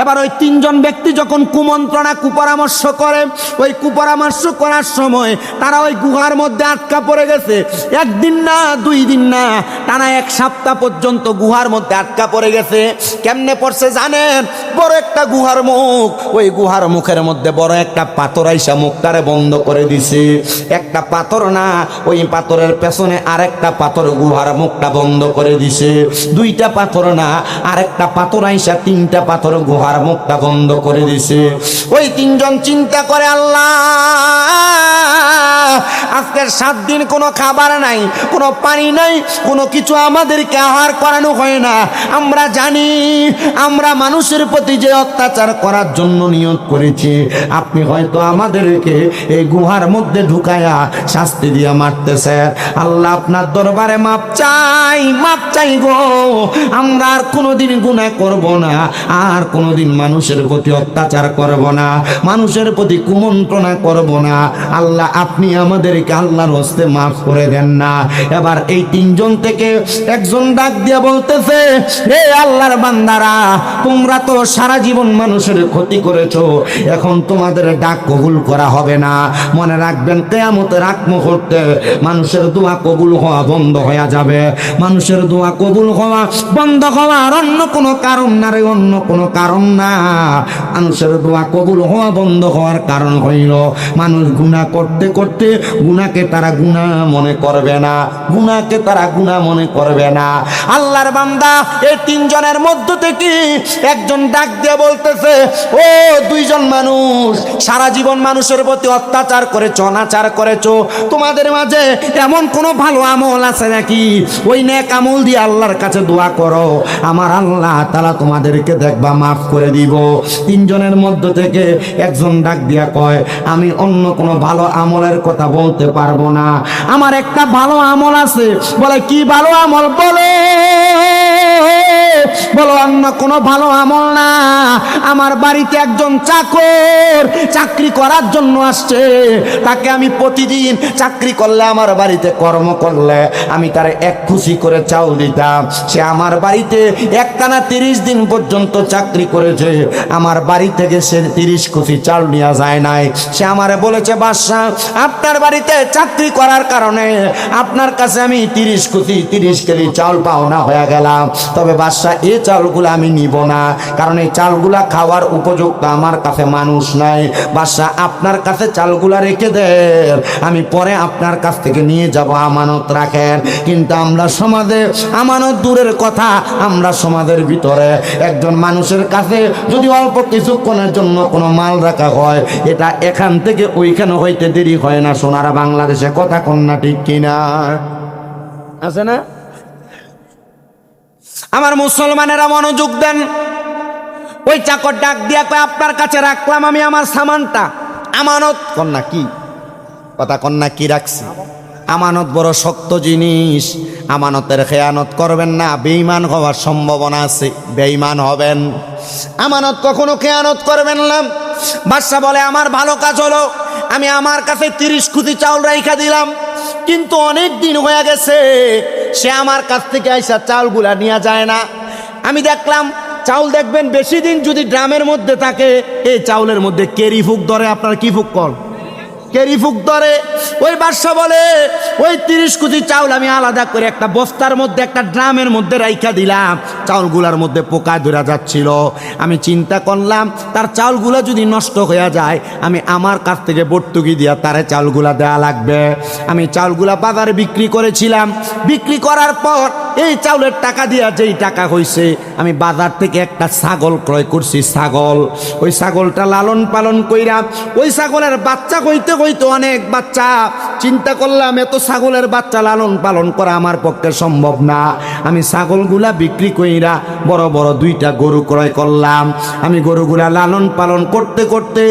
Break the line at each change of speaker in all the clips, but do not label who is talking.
এবার ওই তিনজন ব্যক্তি যখন কুমন্ত্রণা, কুপরামর্শ করে, ওই কুপরামর্শ করার সময় তারা ওই গুহার মধ্যে আটকা পড়ে গেছে। একদিন না, দুই দিন না, টানা এক সপ্তাহ পর্যন্ত গুহার মধ্যে আটকা পড়ে গেছে। কেমনে পড়ছে জানেন? বড় একটা গুহার মুখ। ওই গুহার মুখের মধ্যে বড় একটা পাথর আইসা মুখটারে বন্ধ করে দিছে। একটা পাথর না, ওই পাথরের পেছনে আরেকটা পাথর গুহার মুখটা বন্ধ করে দিছে। দুইটা পাথর না, আরেকটা পাথর আইসা তিনটা পাথর গুহার মুখটা বন্ধ করে দিছে। ওই তিনজন চিন্তা করে, আল্লাহ, আজকের সাত দিন কোনো খাবার নাই, কোনো পানি নাই, কোনো কিছু আমাদেরকে আহার করানো হয় না। আমরা জানি, আমরা মানুষের প্রতি যে অত্যাচার করার জন্য নিয়োগ করেছি, আপনি হয়তো আমাদেরকে এই গুহার মধ্যে ঢুকায়া শাস্তি দিয়ে মারতেছে আল্লাহ আপনার দরবারে মাপ চাই মাপ চাই গো। আমরা আর কোনোদিন গুনাহ করব না, আর কোনোদিন মানুষের প্রতি অত্যাচার করব না, মানুষের প্রতি কুমন্ত্রণা করব না। আল্লাহ, আপনি আমাদেরকে আল্লাহর হস্তে মাফ করে দেন না। এবার এই তিনজন থেকে একজন ডাক দিয়ে বলতেছে, হে আল্লাহর বান্দারা, তোমরা তো সারা জীবন মানুষের ক্ষতি করেছ, এখন তোমাদের ডাক কবুল করা হবে না। মনে রাখবেন, কেয়ামতের আগ মুহূর্তে মানুষের দোয়া কবুল হওয়া বন্ধ হয়ে যাবে। মানুষের দোয়া কবুল হওয়া বন্ধ হওয়ার অন্য কোনো কারণ না রে, অন্য কোনো কারণ না। মানুষের দোয়া কবুল হওয়া বন্ধ হওয়ার কারণ হইল, মানুষ গুনাহ করতে করতে গুণাকে তারা গুনাহ মনে করবে না গুনাকে তারা গুনাহ মনে করবে না। আল্লাহর বান্দা, এই তিনজনের মধ্য থেকে একজন ডাক দিয়ে বলতেছে, ও দুইজন মানুষ, সারা জীবন মানুষের প্রতি অত্যাচার করেছ, অনাচার করেছ, তোমাদের মাঝে এমন কোনো ভালো আমল আছে নাকি? ওই নেক আমল দিয়ে আল্লাহর কাছে দোয়া করো। আমার আল্লাহ তালা তোমাদেরকে দেখবা, মাফ করে দিব। তিনজনের মধ্য থেকে একজন ডাক দিয়া কয়, আমি অন্য কোনো ভালো আমলের কথা বলতে পারব না। আমার একটা ভালো আমল আছে। বলে, কি ভালো আমল? বলে বলো অন্য কোনো ভালো আমল না। আমার বাড়িতে একজন চাকর চাকরি করার জন্য আসছে। তাকে আমি প্রতিদিন চাকরি করলে, আমার বাড়িতে কর্ম করলে, আমি তার এক খুশি করে চাউল দিতাম। সে আমার বাড়িতে একটানা তিরিশ দিন পর্যন্ত চাকরি করেছে। আমার বাড়ি থেকে সে তিরিশ খুশি চাল নেওয়া যায় নাই। সে আমারে বলেছে, বাদশাহ, আপনার বাড়িতে চাকরি করার কারণে আপনার কাছে আমি তিরিশ খুশি তিরিশ কেজি চাউল পাওনা হয়ে গেলাম। তবে বাদশাহ, এই চালগুলো আমি নিব না। কারণ এই চালগুলা খাওয়ার উপযুক্ত আমার কাছে মানুষ নাই। বাদশাহ, আপনার কাছে চালগুলা রেখে দেন। আমি পরে আপনার কাছ থেকে নিয়ে যাব, আমানত রাখেন। কিন্তু আমরা সমাজে, আমানত দূরের কথা, আমরা সমাজের ভিতরে। একজন মানুষের কাছে যদি অল্প কিছুক্ষণের জন্য কোনো মাল রাখা হয়, এটা এখান থেকে ওইখানে হইতে দেরি হয় না, সোনারা বাংলাদেশে কথা কন্যা ঠিক কিনা? আছে না? আমার মুসলমানেরা মনোযোগ দেন। ওই চাকর ডাক দিয়া কয়, আপনার কাছে রাখলাম আমি আমার সামানটা। আমানত কন্যা কি? কথা কন্যা কি রাখছি? আমানত বড় শক্ত জিনিস। আমানতের খেয়ানত করবেন না, বেঈমান হওয়ার সম্ভাবনা আছে, বেঈমান হবেন। আমানত কখনো খেয়ানত করবেন না। বাদশা বলে, আমার ভালো কাজ হলো, আমি আমার কাছে তিরিশ কুতি চাউল রাইখা দিলাম। কিন্তু অনেক দিন হয়ে গেছে, সে আমার কাছ থেকে আইসা চাউলগুলা নিয়ে যায় না। আমি দেখলাম, চাউল দেখবেন বেশি দিন যদি ড্রামের মধ্যে থাকে, এই চাউলের মধ্যে কেরি ফুক ধরে, আপনার কি ফুক কল? কেরি ফুক ধরে ওই বাদশা বলে, ওই তিরিশ কুচি চাউল আমি আলাদা করে একটা বস্তার মধ্যে, একটা ড্রামের মধ্যে রাইখা দিলাম। চাউলগুলার মধ্যে পোকা ধরা যাচ্ছিল। আমি চিন্তা করলাম, তার চাউলগুলা যদি নষ্ট হয়ে যায়, আমি আমার কাছ থেকে বর্তুকি দিয়া তারে চাউলগুলা দেয়া লাগবে। আমি চাউলগুলা বাজারে বিক্রি করেছিলাম। বিক্রি করার পর এই চাউলের টাকা দিয়া যেই টাকা হয়েছে আমি বাজার থেকে একটা ছাগল ক্রয় করছি, ছাগল। ওই ছাগলটা লালন পালন কইরা, ওই ছাগলের বাচ্চা হইতে হইতে অনেক বাচ্চা। চিন্তা করলাম, এত ছাগলের বাচ্চা লালন পালন করা আমার পক্ষে সম্ভব না। আমি ছাগলগুলা বিক্রি কইরা বড় বড় দুইটা গরু ক্রয় করলাম। আমি গরুগুলা লালন পালন করতে করতে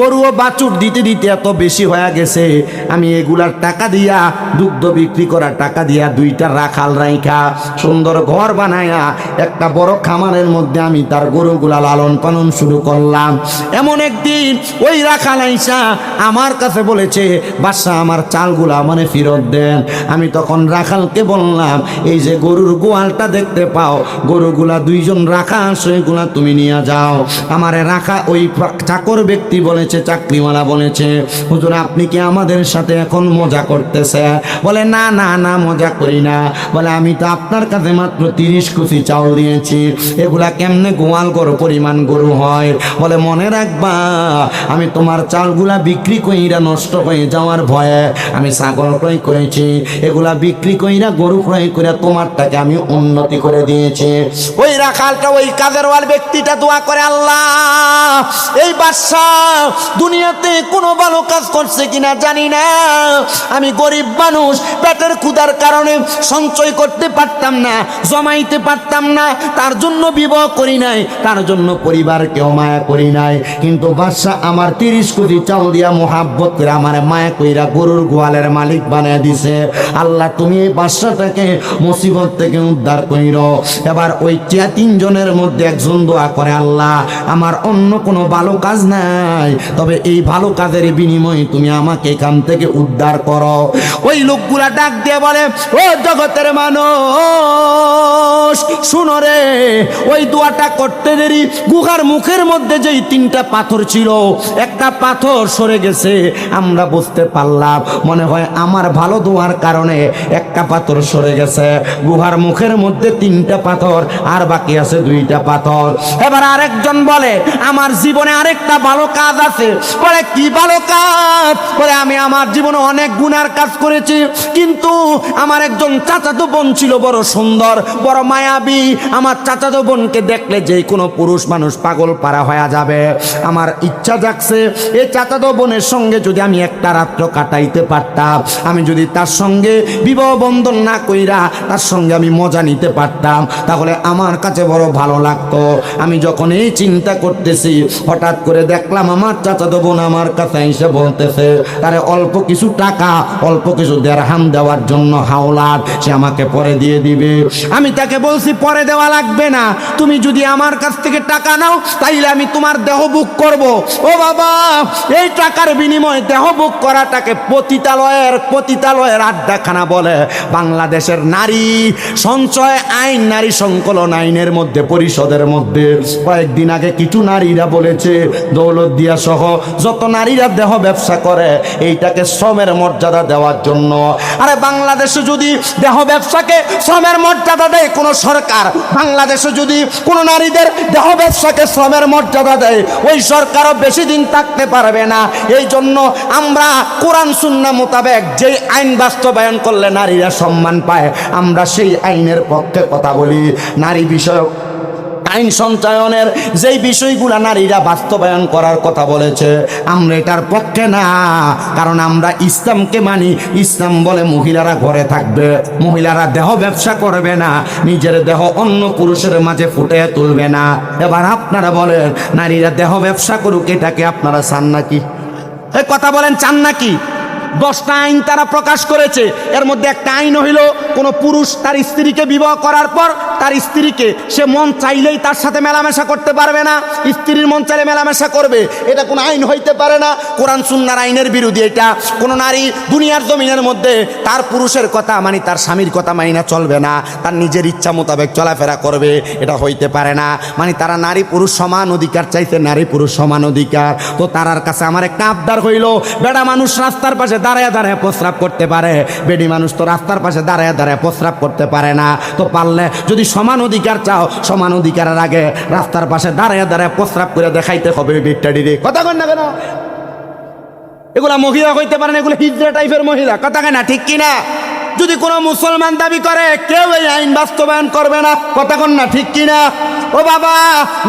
গরু ও বাছুর দিতে দিতে এত বেশি হয়ে গেছে। আমি এগুলার টাকা দিয়া দুগ্ধ বিক্রি করা টাকা দিয়া দুইটা রাখাল রাইখা সুন্দর ঘর বানায়া একটা বড় খামারের মধ্যে আমি তার গরুগুলা লালন পালন শুরু করলাম। এমন একদিন ওই রাখাল আইসা আমার কাছে বলেছে বাদশাহ আমার চালগুলা মানে ফেরত দেন। আমি তখন রাখালকে বললাম, এই যে গরুর গোয়ালটা দেখতে পাও, গরুগুলা দুইজন রাখা সেগুলা তুমি নিয়ে যাও। আমারে রাখা ওই চাকর ব্যক্তি বলেছে, চাকরিওয়ালা বলেছে, হুজুর, আপনি কি আমাদের সাথে এখন মজা করতেছে বলে, না না না, মজা করি না। বলে, আমি তো আপনার কাছে মাত্র তিরিশ কুচি চাউল দিয়েছি। এগুলা কেমনে গোয়াল গরু পরিমাণ গরু হয়? বলে, মনে রাখবা, আমি তোমার চালগুলা বিক্রি কইরা নষ্ট হয়ে যাওয়ার ভয়ে আমি ছাগল ক্রয় করেছি। এগুলা বিক্রি কইরা গরু ক্রয় করে তোমারটাকে আমি উন্নতি করে দিয়েছি। ওই রাখালটা, ওই কাজের ওয়াল ব্যক্তিটা দোয়া করে, আল্লাহ, এই বাদশা দুনিয়াতে কোনো ভালো কাজ করছে কিনা জানি না। আমি গরিব মানুষ, পেটের ক্ষুধার কারণে সঞ্চয় করতে পারতাম না, জমাইতে পারতাম না, তার জন্য বিবাহ করি নাই, তার জন্য পরিবারকেও মায়া করি নাই। কিন্তু বাদশা আমার তিরিশ কোটি চাল দিয়া মোহাব্বত করে আমার মায়া কইরা গরুর গোয়ালের মালিক বানিয়ে দিছে। আল্লাহ, তুমি এই বাদশাটাকে মুসিবত থেকে উদ্ধার কইর। এবার ওই চেয়া তিনজনের মধ্যে একজন দোয়া করে, আল্লাহ, আমার অন্য কোনো ভালো কাজ নাই, তবে এই ভালো কাজের বিনিময়ে তুমি আমাকে এখান থেকে উদ্ধার করো। ওই লোকগুলা ডাক দিয়ে বলে, ও জগতের মানুষ শুনো রে, ওই দোয়াটা করতে দেরি। গুহার মুখের মধ্যে যেই তিনটা পাথর ছিল, একটা পাথর সরে গেছে, আমরা বুঝতে পারলাম। মনে হয় আমার ভালো দোয়ার কারণে একটা পাথর সরে গেছে। গুহার মুখের মধ্যে তিনটা পাথর, আর বাকি আছে দুইটা পাথর। এবার আরেকজন বলে, আমার জীবনে আরেকটা ভালো কাজ আছে। বলে, কি ভালো কাজ? বলে, আমি আমার জীবনে অনেক গুনার কাজ করেছি, কিন্তু আমার একজন চাচাতো বোন ছিল বড় সুন্দর, বড় মায়াবী। আমার চাচাতো বোনকে দেখলে যে কোনো পুরুষ মানুষ পাগল পারা হয়ে যাবে। আমার ইচ্ছা জাগছে এই চাচাতো বোনের সঙ্গে যদি আমি একটা রাত্র কাটাইতে পারতাম, আমি যদি তার সঙ্গে বিবাহ বন্ধন না কইরা তার সঙ্গে আমি মজা নিতে পারতাম, তাহলে আমার কাছে বড় ভালো লাগতো। আমি যখন এই চিন্তা করতেছি, হঠাৎ করে দেখলাম আমার চাচাতো বোন আমার কাছে এসে বলতেছে, তারে অল্প কিছু টাকা, অল্প কিছু দেড়হাম দেওয়ার জন্য হাওলার সে আমাকে পরে দিয়ে দিবে। আমি তাকে বলছি, পরে দেওয়া লাগবে না। তুমি যদি আমার কাছ থেকে টাকা নাও, তাইলে আমি তোমার দেহ বুক করব। ও বাবা, এই টাকার বিনিময়ে দেহ বুক করাটাকে পতিতালয়ের পতিতালয়ের আড্ডাখানা বলে। বাংলাদেশের নারী সঞ্চয় আইন, নারী সংকলন আইনের মধ্যে, পরিষদের মধ্যে। কয়েকদিন আগে কিছু নারীরা বলেছে, দৌলত দিয়া সহ, যত নারীরা দেহ ব্যবসা করে, এইটাকে শ্রমের মর্যাদা দেওয়ার জন্য। আরে বাংলাদেশে যদি দেহ ব্যবসাকে শ্রমের মর্যাদা দেয় কোনো সরকার। বাংলাদেশে যদি কোনো নারীদের দেহ ব্যবসাকে শ্রমের মর্যাদা দেয়, ওই সরকারও বেশি দিন থাকতে পারবে না। এই জন্য আমরা কোরআন সুন্না মোতাবেক যেই আইন বাস্তবায়ন করলে নারীরা সম্মান পায়, আমরা সেই আইনের পক্ষে কথা বলি। নারী বিষয়ক আইন সঞ্চয়নের যেই বিষয়গুলা নারীরা বাস্তবায়ন করার কথা বলেছে, আমরা এটার পক্ষে না, কারণ আমরা ইসলামকে মানি। ইসলাম বলে মহিলারা ঘরে থাকবে, মহিলারা দেহ ব্যবসা করবে না, নিজের দেহ অন্য পুরুষের মাঝে ফুটে তুলবে না। এবার আপনারা বলেন, নারীরা দেহ ব্যবসা করুক এটাকে আপনারা চান নাকি? কথা বলেন, চান নাকি? দশটা আইন তারা প্রকাশ করেছে, এর মধ্যে একটা আইন হইল, কোনো পুরুষ তার স্ত্রীকে বিবাহ করার পর তার স্ত্রীকে, সে মন চাইলেই তার সাথে মেলামেশা করতে পারবে না। স্ত্রীর মন চাইলে মেলামেশা করবে। এটা কোনো আইন হইতে পারে না। কোরআন সুন্নার আইনের বিরোধী এটা। কোনো নারী দুনিয়ার জমিনের মধ্যে তার পুরুষের কথা মানে তার স্বামীর কথা মাইনা চলবে না। তার নিজের ইচ্ছা মোতাবেক চলাফেরা করবে। এটা হইতে পারে না। মানে তারা নারী পুরুষ সমান অধিকার চাইছে, নারী পুরুষ সমান অধিকার। তো তারার কাছে আমার একটা আবদার হইল, বেড়া মানুষ রাস্তার পাশে দাঁড়ায় দাঁড়ায় প্রস্রাব করতে পারে। বেডি মানুষ তো রাস্তার পাশে দাঁড়ায় দাঁড়ায় প্রস্রাব করতে পারে না। তো পারলে যদি সমান অধিকার চাও, সমান অধিকারের আগে রাস্তার পাশে দাঁড়ায় দাঁড়ায় প্রস্রাব করে দেখাইতে হবে বিট্টাডিরে কথা কন না কেন? এগুলা মহিলা হইতে পারে না, এগুলো হিজড়া টাইপের মহিলা। কথা কেনা ঠিক কিনা? যদি কোনো মুসলমান দাবি করে, কেউ এই আইন বাস্তবায়ন করবে না। কথা কন না, ঠিক কিনা? ও বাবা,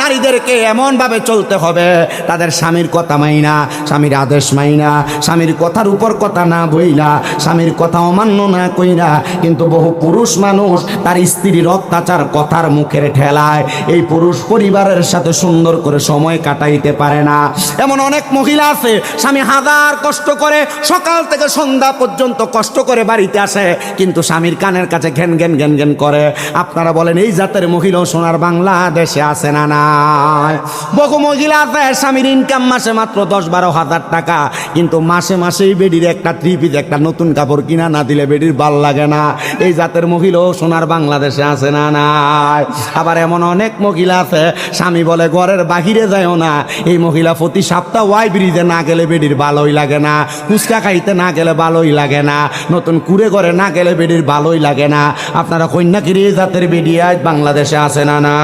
নারীদেরকে এমনভাবে চলতে হবে, তাদের স্বামীর কথা মাইনা, স্বামীর আদেশ মাইনা, স্বামীর কথার উপর কথা না বইলা, স্বামীর কথা অমান্য না কইরা, কিন্তু বহু পুরুষ মানুষ তার স্ত্রীর অত্যাচার কথার মুখের ঠেলায় এই পুরুষ পরিবারের সাথে সুন্দর করে সময় কাটাইতে পারে না। এমন অনেক মহিলা আছে, স্বামী হাজার কষ্ট করে সকাল থেকে সন্ধ্যা পর্যন্ত কষ্ট করে বাড়িতে আসে কিন্তু স্বামীর কানের কাছে ঘেন ঘেন ঘেন ঘেন করে। আপনারা বলেন, এই জাতের মহিলাও সোনার বাংলাদেশে আছে না নাই? বহু মহিলা আছে, স্বামীর ইনকাম মাসে মাত্র দশ বারো হাজার টাকা। কিন্তু মাসে মাসেই বেডির একটা থ্রি পিস একটা নতুন কাপড় কিনা না দিলে বেডির ভালো লাগে না। এই জাতের মহিলাও সোনার বাংলাদেশে আছে না নাই? আবার এমন অনেক মহিলা আছে, স্বামী বলে, ঘরের বাহিরে যায়ও না। এই মহিলা প্রতি সপ্তাহ ওয়াই ব্রিজে না গেলে বেডির ভালোই লাগে না। ফুচকা খাইতে না গেলে ভালোই লাগে না। নতুন কুড়ে ঘরে না গেলে বেডির ভালোই লাগে না। আপনারা কন্যাগিরি জাতের বেডি বাংলাদেশে আছে না না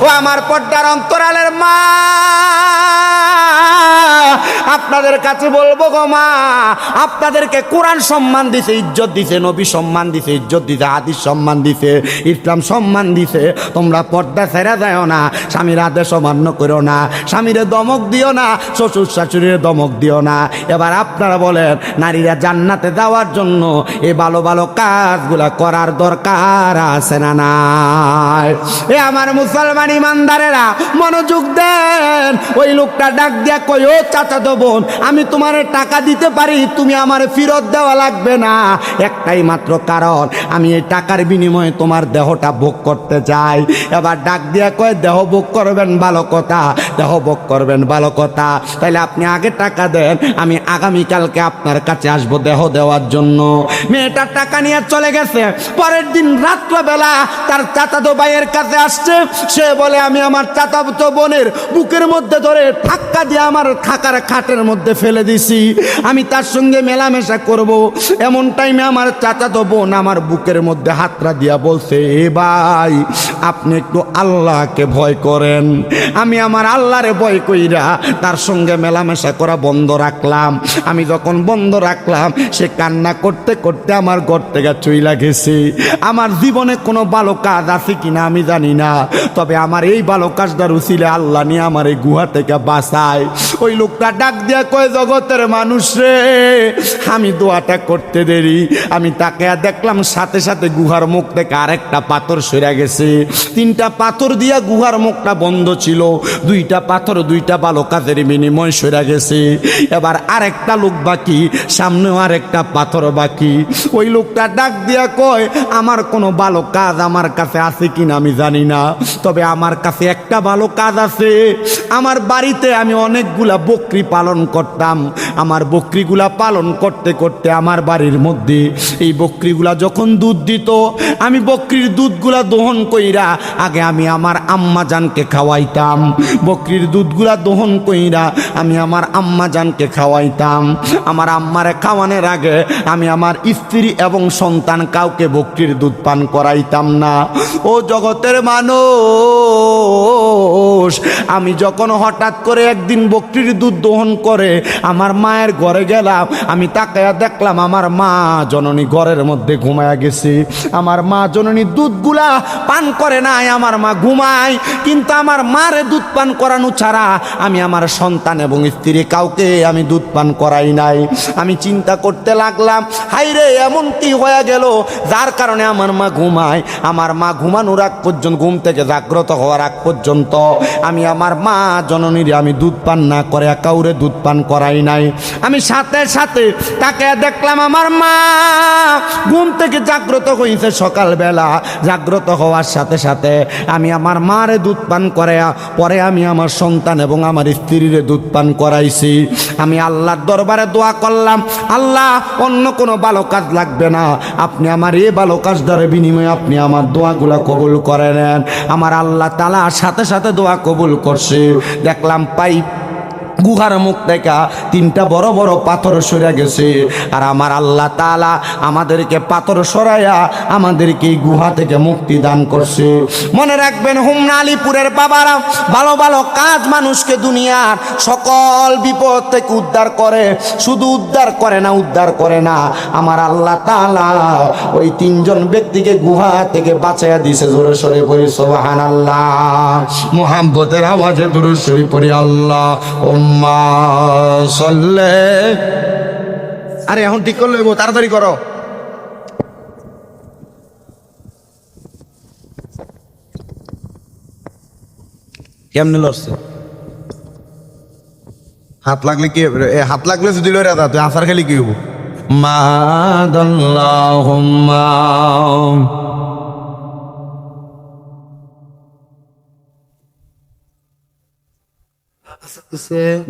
ও আমার পর্দার অন্তরালের মা! আপনাদের কাছে বলব গো মা, আপনাদেরকে কোরআন সম্মান দিছে, ইজ্জত দিছে, নবী সম্মান দিছে, ইজ্জত দিছে, হাদিস সম্মান দিছে, ইসলাম সম্মান দিছে। তোমরা পর্দা ছেড়ে যাও না, স্বামীর আদেশ অমান্য করো না, স্বামীরে দমক দিও না, শ্বশুর শাশুড়ির দমক দিও না। এবার আপনারা বলেন, নারীরা জান্নাতে যাওয়ার জন্য এই ভালো ভালো কাজগুলা করার দরকার আছে না নাই? এ আমার মুসলমান ইমানদারেরা, মনোযোগ দেন, ওই লোকটা ডাক দিয়া কই ও তো বোন, আমি তোমার টাকা দিতে পারি, তুমি আমার ফেরত দেওয়া লাগবে না। একটাই মাত্র কারণ, আমি এই টাকার বিনিময়ে তোমার দেহটা ভোগ করতে চাই। এবার ডাক দিয়া কয়, দেহ ভোগ করবেন ভালো কথা, দেহ ভোগ করবেন ভালো কথা। তাহলে আপনি আগে টাকা দেন, আমি আগামীকালকে আপনার কাছে আসব দেহ দেওয়ার জন্য। মেয়েটা টাকা নিয়ে চলে গেছে। পরের দিন রাত্রবেলা তার চাচাতো ভাইয়ের কাছে আসছে। সে বলে, আমি আমার চাচাতো বোনের বুকের মধ্যে ধরে ধাক্কা দিয়ে আমার থাকার খাটের মধ্যে ফেলে দিছি। আমি তার সঙ্গে মেলামেশা করব। এমন টাইমে আমার চাচাতো বোন আমার বুকের মধ্যে হাতরা দিয়া বলছে, এ ভাই, আপনি একটু আল্লাহকে ভয় করেন। আমি আমার আল্লাহরে ভয় কইরা তার সঙ্গে মেলামেশা করা বন্ধ রাখলাম। আমি যখন বন্ধ রাখলাম, সে কান্না করতে করতে আমার ঘর থেকে চইলা গেছে। আমার জীবনে কোনো ভালো কাজ আছে কিনা আমি জানি না। তবে আমার এই ভালো কাজটা রুচিলে আল্লাহ নিয়ে আমার এই গুহা থেকে বাঁচায়। ওই লোকটা ডাক দিয়া কয়, জগতের মানুষ রে, আমি দোয়াটা করতে দেরি। আমি তাকে দেখলাম সাথে সাথে গুহার মুখ থেকে আরেকটা পাথর সরে গেছে। তিনটা পাথর দিয়া গুহার মুখটা বন্ধ ছিল। দুইটা পাথর দুইটা ভালো কাজের বিনিময় সরে গেছে। এবার আরেকটা লোক বাকি, সামনেও আরেকটা পাথর বাকি। ওই লোকটা ডাক দিয়া কয়, আমার কোনো ভালো কাজ আমার কাছে আছে কিনা আমি জানি না। তবে আমার কাছে একটা ভালো কাজ আছে। আমার বাড়িতে আমি অনেকগুলা বকরি পালন করতাম, আমার বকরিগুলা পালন করতে করতে আমার বাড়ির মধ্যে এই বকরিগুলা যখন দুধ দিত, আমি বকরির দুধগুলা দহন কইরা আগে আমি আমার আম্মা জানকে খাওয়াইতাম। বকরির দুধগুলা দহন কইরা আমি আমার আম্মা জানকে খাওয়াইতাম। আমার আম্মারে খাওয়ানোর আগে আমি আমার স্ত্রী এবং সন্তান কাউকে বকরির দুধ পান করাইতাম না। ও জগতের মানুষ! আমি যখন হঠাৎ করে একদিন বকরির দুধ দহন করে আমার মায়ের ঘরে গেলাম, আমি তাকায়া দেখলাম আমার মা জননী ঘরের মধ্যে ঘুমায়া গেছে। আমার মা জননী দুধগুলা পান করে নাই, আমার মা ঘুমায়, কিন্তু আমার মারে দুধ পান করানো ছাড়া আমি আমার সন্তান এবং স্ত্রী কাউকে আমি দুধ পান করাই নাই। আমি চিন্তা করতে লাগলাম হাই রে, এমন কি হয়ে গেল? যার কারণে আমার মা ঘুমায়। আমার মা ঘুমানোর আগ পর্যন্ত ঘুম থেকে জাগ্রত হওয়ার আগ পর্যন্ত আমি আমার মা জননীরে আমি দুধ পান না করে, কাউরে দুধ পান করাই নাই। আমি সাথে সাথে তাকে দেখলাম আমার মা ঘুম থেকে জাগ্রত হয়েছে সকালবেলা। জাগ্রত হওয়ার সাথে সাথে আমি আমার মারে দুধ পান করে, পরে আমি আমার সন্তান এবং আমার স্ত্রীরে দুধ পান করাইছি। আমি আল্লাহর দরবারে দোয়া করলাম, আল্লাহ, অন্য কোনো ভালো কাজ লাগবে না। আপনি আমার এ ভালো কাজ দ্বারা বিনিময়ে আপনি আমার দোয়াগুলা কবুল করে নেন। আমার আল্লাহ তালা সাথে সাথে দোয়া কবুল করছে। দেখলাম পাইপ গুহার মুখ থেকে তিনটা বড় বড় পাথর সরে গেছে। আর আমার আল্লাহ তালা আমাদেরকে পাথর সরাইয়া আমাদেরকে গুহা থেকে মুক্তি দান করছে। মনে রাখবেন, হুমনা আলীপুরের বাবারা ভালো ভালো কাজ মানুষকে দুনিয়ার সকল বিপদ থেকে উদ্ধার করে। শুধু উদ্ধার করে না, উদ্ধার করে না। আমার আল্লাহ তালা ওই তিনজন ব্যক্তিকে গুহা থেকে বাঁচাইয়া দিছে জোরে সরে পড়ি সোহান আল্লাহ মোহাম্মতের আওয়াজে দূরে সরে পড়ি আল্লাহ। সল্লে। আরে এখন ঠিক করলে তাড়াতাড়ি করো। কেমনে লড়ছে? হাত লাগলে কি হাত লাগলে যদি লড়ে তুই আসার খালি কি হব
Você é